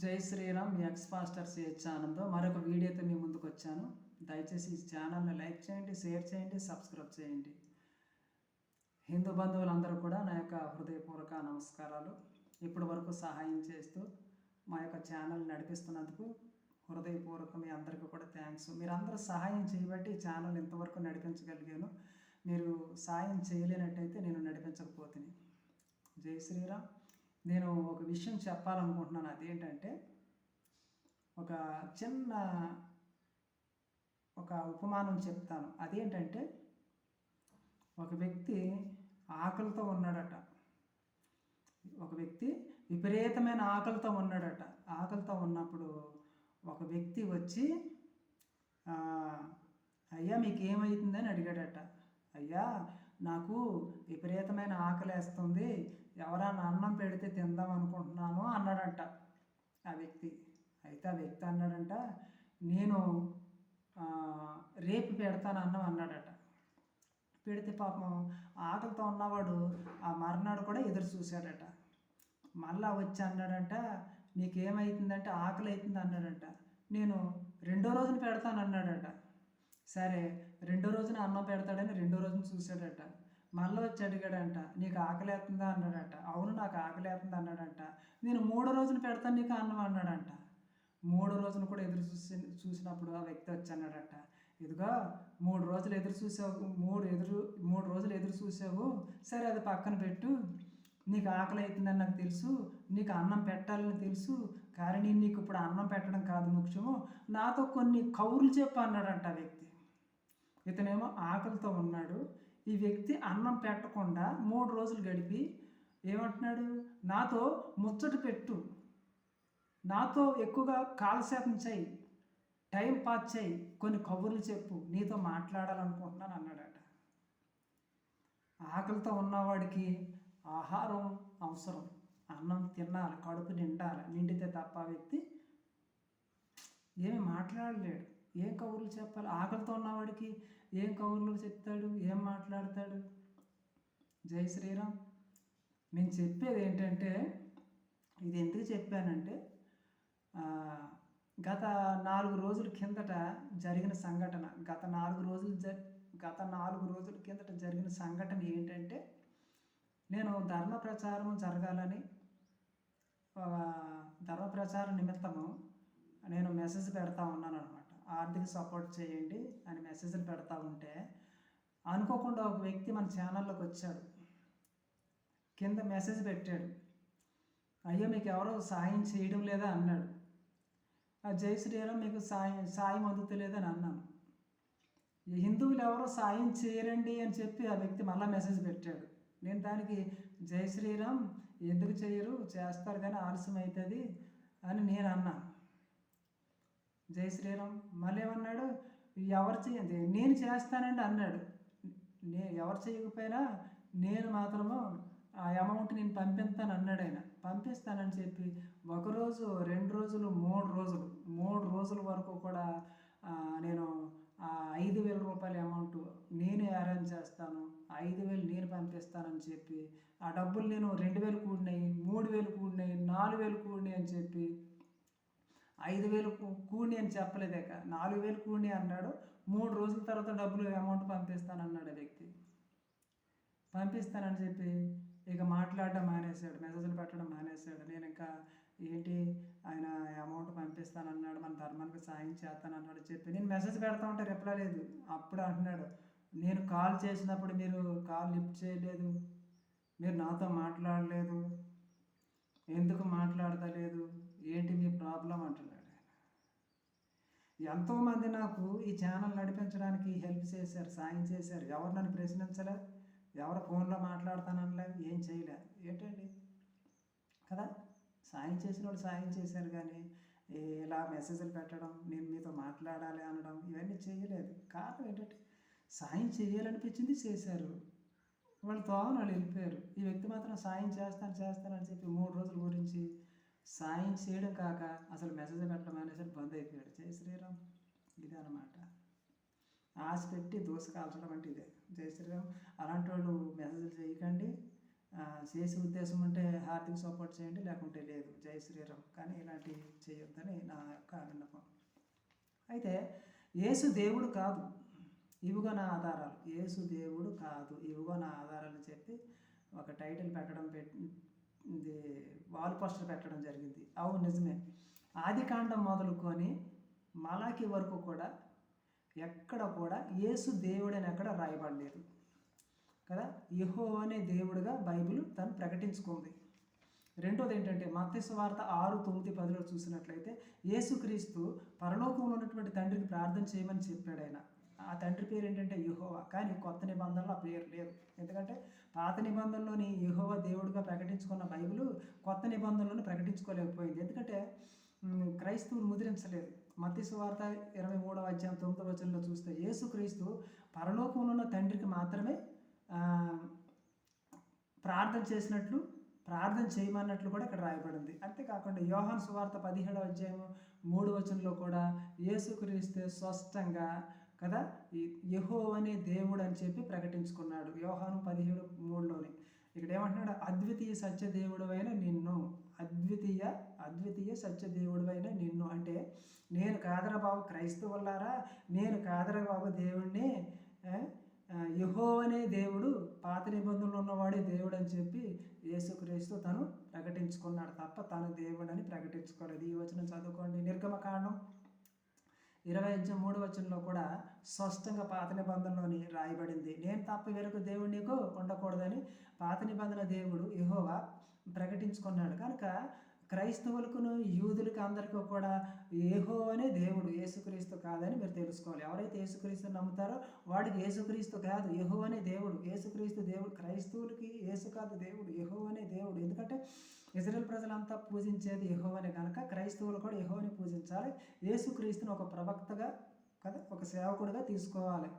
జై Shriram ex pastor CH ఆనందం. మరొక వీడియోతో మీ ముందుకు వచ్చాను. దయచేసి ఈ ఛానల్ని లైక్ చేయండి షేర్ చేయండి సబ్స్క్రైబ్ చేయండి. హిందూ బంధువులందరూ కూడా నా యొక్క హృదయపూర్వక నమస్కారాలు. ఇప్పటి వరకు సహాయం చేస్తూ మా యొక్క ఛానల్ నడిపిస్తున్నందుకు హృదయపూర్వక మీ అందరికీ కూడా థ్యాంక్స్. మీరందరూ సహాయం చేయబట్టి ఈ ఛానల్ ఇంతవరకు నడిపించగలిగాను. మీరు సాయం చేయలేనట్టయితే నేను నడిపించకపోతుంది జై శ్రీరామ్. నేను ఒక విషయం చెప్పాలనుకుంటున్నాను. అదేంటంటే ఒక చిన్న ఒక ఉపమానం చెప్తాను. అదేంటంటే ఒక వ్యక్తి ఆకలితో ఉన్నాడట. ఒక వ్యక్తి విపరీతమైన ఆకలితో ఉన్నాడట. ఆకలితో ఉన్నప్పుడు ఒక వ్యక్తి వచ్చి అయ్యా మీకు ఏమవుతుందని అడిగాడట. అయ్యా నాకు విపరీతమైన ఆకలి వేస్తుంది ఎవరన్నా అన్నం పెడితే తిందాం అనుకుంటున్నాను అన్నాడంట ఆ వ్యక్తి. అయితే ఆ వ్యక్తి అన్నాడంట నేను రేపు పెడతాను అన్నం అన్నాడట. పెడితే పాపం ఆకలితో ఉన్నవాడు ఆ మర్నాడు కూడా ఎదురు చూశాడట. మళ్ళా వచ్చి అన్నాడంట నీకేమవుతుందంటే ఆకలి అవుతుంది అన్నాడంట. నేను రెండో రోజున పెడతాను అన్నాడట. సరే రెండో రోజున అన్నం పెడతాడని రెండో రోజున చూశాడట. మళ్ళీ వచ్చి అడిగాడంట నీకు ఆకలి అన్నాడంట అన్నాడట. అవును నాకు ఆకలేస్తుంది అన్నాడంట. నేను మూడో రోజున పెడతాను నీకు అన్నం అన్నాడంట. మూడో రోజున కూడా ఎదురు చూసి చూసినప్పుడు ఆ వ్యక్తి వచ్చి అన్నాడట. ఇదిగో మూడు రోజులు ఎదురు చూసావు మూడు ఎదురు మూడు రోజులు ఎదురు చూసావు. సరే అది పక్కన పెట్టు. నీకు ఆకలి అవుతుందని నాకు తెలుసు. నీకు అన్నం పెట్టాలని తెలుసు. కానీ నేను నీకు ఇప్పుడు అన్నం పెట్టడం కాదు ముఖ్యము. నాతో కొన్ని కౌరులు చెప్పు అన్నాడంట ఆ వ్యక్తి. ఇతనేమో ఆకలితో ఉన్నాడు. ఈ వ్యక్తి అన్నం పెట్టకుండా మూడు రోజులు గడిపి ఏమంటున్నాడు? నాతో ముచ్చట పెట్టు. నాతో ఎక్కువగా కాలక్షేపం చేయి టైం పాస్ చేయి కొన్ని కబుర్లు చెప్పు. నీతో మాట్లాడాలనుకుంటున్నాను అన్నాడట. ఆకలితో ఉన్నవాడికి ఆహారం అవసరం. అన్నం తినాలి. కడుపు నిండాలి. నిండితే తప్ప ఆ వ్యక్తి ఏమి మాట్లాడలేడు. ఏం కబుర్లు చెప్పాలి? ఆకలితో ఉన్నవాడికి ఏం కబుర్లు చెప్తాడు? ఏం మాట్లాడతాడు? జై శ్రీరామ్. నేను చెప్పేది ఏంటంటే ఇది ఎందుకు చెప్పానంటే గత నాలుగు రోజుల కిందట జరిగిన సంఘటన గత నాలుగు రోజులు జ గత నాలుగు రోజుల కిందట జరిగిన సంఘటన ఏంటంటే నేను ధర్మ ప్రచారం జరగాలని ధర్మ ప్రచారం నిమిత్తము నేను మెసేజ్ పెడతా ఉన్నాను అనమాట ఆర్థిక సపోర్ట్ చేయండి అని మెసేజ్లు పెడతా ఉంటే అనుకోకుండా ఒక వ్యక్తి మన ఛానల్లోకి వచ్చాడు. కింద మెసేజ్ పెట్టాడు. అయ్యో మీకు ఎవరో సాయం చేయడం లేదా అన్నాడు. ఆ జై శ్రీరామ్ మీకు సాయం సాయం అందుతలేదని అన్నాను. హిందువులు ఎవరో సాయం చేయరండి అని చెప్పి ఆ వ్యక్తి మళ్ళీ మెసేజ్ పెట్టాడు. నేను దానికి జై శ్రీరామ్ ఎందుకు చేయరు చేస్తారు కానీ ఆలస్యం అవుతుంది అని నేను అన్నాను. జై శ్రీరామ్. మళ్ళీ ఏమన్నాడు? ఎవరు చేయండి నేను చేస్తానండి అన్నాడు. నే ఎవరు చేయకపోయినా నేను మాత్రము ఆ అమౌంట్ నేను పంపిస్తాను అన్నాడు ఆయన. పంపిస్తానని చెప్పి ఒకరోజు రెండు రోజులు మూడు రోజులు మూడు రోజుల వరకు కూడా నేను ఆ ఐదు వేల రూపాయల అమౌంట్ నేను అరేంజ్ చేస్తాను. ఐదు వేలు నేను పంపిస్తానని చెప్పి ఆ డబ్బులు నేను రెండు వేలు కూడినాయి మూడు వేలు కూడినాయి నాలుగు వేలు కూడినాయి అని చెప్పి ఐదు వేలు కూ- కూని అని చెప్పలేదేక నాలుగు వేలు కూని అన్నాడు. మూడు రోజుల తర్వాత డబ్బులు అమౌంట్ పంపిస్తానన్నాడు ఆ వ్యక్తి. పంపిస్తానని చెప్పి ఇక మాట్లాడడం మానేశాడు. మెసేజ్లు పెట్టడం మానేశాడు. నేను ఇంకా ఏంటి ఆయన అమౌంట్ పంపిస్తానన్నాడు మన ధర్మానికి సాయం చేస్తానన్నాడు చెప్పి నేను మెసేజ్ పెడతా ఉంటే రిప్లై లేదు. అప్పుడు అంటున్నాడు నేను కాల్ చేసినప్పుడు మీరు కాల్ లిఫ్ట్ చేయలేదు. మీరు నాతో మాట్లాడలేదు. ఎందుకు మాట్లాడతలేదు? ఏంటి మీ ప్రాబ్లం అంటున్నాడు ఆయన. ఎంతోమంది నాకు ఈ ఛానల్ నడిపించడానికి హెల్ప్ చేశారు సాయం చేశారు. ఎవరు నన్ను ప్రశ్నించలే? ఎవరు ఫోన్లో మాట్లాడతానలే ఏం చేయలే? ఏంటండి? కదా? సాయం చేసిన వాళ్ళు సాయం చేశారు కానీ ఇలా మెసేజ్లు పెట్టడం నేను మీతో మాట్లాడాలి అనడం ఇవన్నీ చేయలేదు. కారణం ఏంటంటే సాయం చేయాలనిపించింది చేశారు. వాళ్ళు తోమని వాళ్ళు వెళ్ళిపోయారు. ఈ వ్యక్తి మాత్రం సాయం చేస్తాను చేస్తానని చెప్పి మూడు రోజుల గురించి సాయం చేయడం కాక అసలు మెసేజ్ పెట్టడం అనేసి బంద్ అయిపోయాడు. జై శ్రీరామ్. ఇదే అనమాట ఆశ పెట్టి దోశ కాల్చడం అంటే ఇదే. జై శ్రీరామ్. అలాంటి వాళ్ళు మెసేజ్లు చేయకండి చేసే ఉద్దేశం ఉంటే హార్దిక సపోర్ట్ చేయండి లేకుంటే లేదు. జై శ్రీరామ్. కానీ ఇలాంటివి చేయొద్దని నా యొక్క విన్నపం. అయితే యేసు దేవుడు కాదు. ఇవిగో నా ఆధారాలు. యేసు దేవుడు కాదు. ఇవిగో నా ఆధారాలు చెప్పి ఒక టైటిల్ పెట్టడం పెట్టి ఇది వాల్ పోస్టర్ పెట్టడం జరిగింది. అవును నిజమే. ఆది కాండం మొదలుకొని మలాకి వరకు కూడా ఎక్కడ కూడా యేసు దేవుడని ఎక్కడ రాయబడలేదు. కదా? యహో అనే దేవుడుగా బైబిల్ తను ప్రకటించుకుంది. రెండోది ఏంటంటే మత్స్య వార్త ఆరు తొమ్మిది పదిలో చూసినట్లయితే యేసుక్రీస్తు పరలోకంలో ఉన్నటువంటి తండ్రికి ప్రార్థన చేయమని చెప్పాడు ఆయన. ఆ తండ్రి పేరు ఏంటంటే యహోవా. కానీ కొత్త నిబంధనలో ఆ పేరు లేదు. ఎందుకంటే పాత నిబంధనలోని యహోవా దేవుడిగా ప్రకటించుకున్న బైబిల్ కొత్త నిబంధనలను ప్రకటించుకోలేకపోయింది. ఎందుకంటే క్రైస్తవులు ముద్రించలేదు. మత్తి సువార్త ఇరవై మూడవ అధ్యాయం తొమ్మిదవ వచనంలో చూస్తే యేసుక్రీస్తు పరలోకంలో ఉన్న తండ్రికి మాత్రమే ప్రార్థన చేసినట్లు ప్రార్థన చేయమన్నట్లు కూడా ఇక్కడ రాయబడింది. అంతేకాకుండా యోహాన్ సువార్త పదిహేడవ అధ్యాయం మూడు వచనంలో కూడా యేసుక్రీస్తు స్పష్టంగా కదా? ఈ యహో అనే దేవుడు అని చెప్పి ప్రకటించుకున్నాడు. వ్యవహారం పదిహేడు మూడులోని. ఇక్కడ ఏమంటున్నాడు అద్వితీయ సత్య అయిన నిన్ను. అద్వితీయ అద్వితీయ సత్య అయిన నిన్ను. అంటే నేను కాదరా బాబు క్రైస్తవులారా? నేను కాదరా బాబు దేవుణ్ణి? అనే దేవుడు పాత నిబంధనలు ఉన్నవాడే దేవుడు అని చెప్పి యేసుక్రీస్తు తను ప్రకటించుకున్నాడు తప్ప తను దేవుడు అని ప్రకటించుకోలేదు. ఈ వచనం చదువుకోండి. నిర్గమకాండం ఇరవై అధ్యయం మూడు వచనంలో కూడా స్పష్టంగా పాత నిబంధనలోని రాయబడింది. నేను తప్ప వేరొక దేవుడు నీకు ఉండకూడదని పాత నిబంధన దేవుడు యహోవా ప్రకటించుకున్నాడు. కనుక క్రైస్తవులకును యూదులకు అందరికీ కూడా ఏహో అనే దేవుడు యేసుక్రీస్తు కాదని మీరు తెలుసుకోవాలి. ఎవరైతే యేసుక్రీస్తు నమ్ముతారో వాడికి యేసుక్రీస్తు కాదు యెహో అనే దేవుడు. యేసుక్రీస్తు దేవుడు క్రైస్తవులకి యేసు కాదు దేవుడు యెహో అనే దేవుడు. ఎందుకంటే ఇజ్రాయెల్ ప్రజలంతా పూజించేది యహోవని కనుక క్రైస్తవులు కూడా యహోవని పూజించాలి. యేసుక్రీస్తుని ఒక ప్రవక్తగా కదా ఒక సేవకుడిగా తీసుకోవాలి.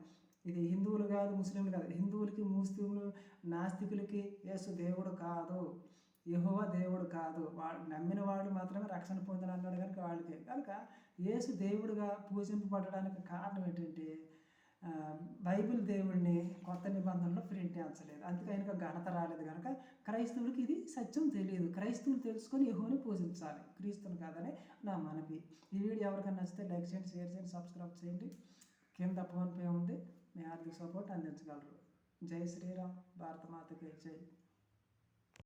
ఇది హిందువులు కాదు ముస్లింలు కాదు. హిందువులకి ముస్లింలు నాస్తికులకి యేసు దేవుడు కాదు. యహోవ దేవుడు కాదు. వాళ్ళు నమ్మిన వాళ్ళు మాత్రమే రక్షణ పొందాలన్నాడు కనుక వాళ్ళకి. కనుక యేసు దేవుడుగా పూజింపబడడానికి కారణం ఏంటంటే బైబిల్ దేవుడిని కొత్త నిబంధనలో ప్రింట్ చేయించలేదు. అందుకే ఆయనకు ఘనత రాలేదు కనుక క్రైస్తవులకి ఇది సత్యం తెలియదు. క్రైస్తవులు తెలుసుకొని యహోని పూజించాలి. క్రీస్తుని కాదని నా మనవి. ఈ వీడియో ఎవరికైనా నచ్చితే లైక్ చేయండి షేర్ చేయండి సబ్స్క్రైబ్ చేయండి. కింద ఫోన్పే ఉంది. మీ ఆర్థిక సపోర్ట్ అందించగలరు. జై శ్రీరామ్. భారత మాతకి జై.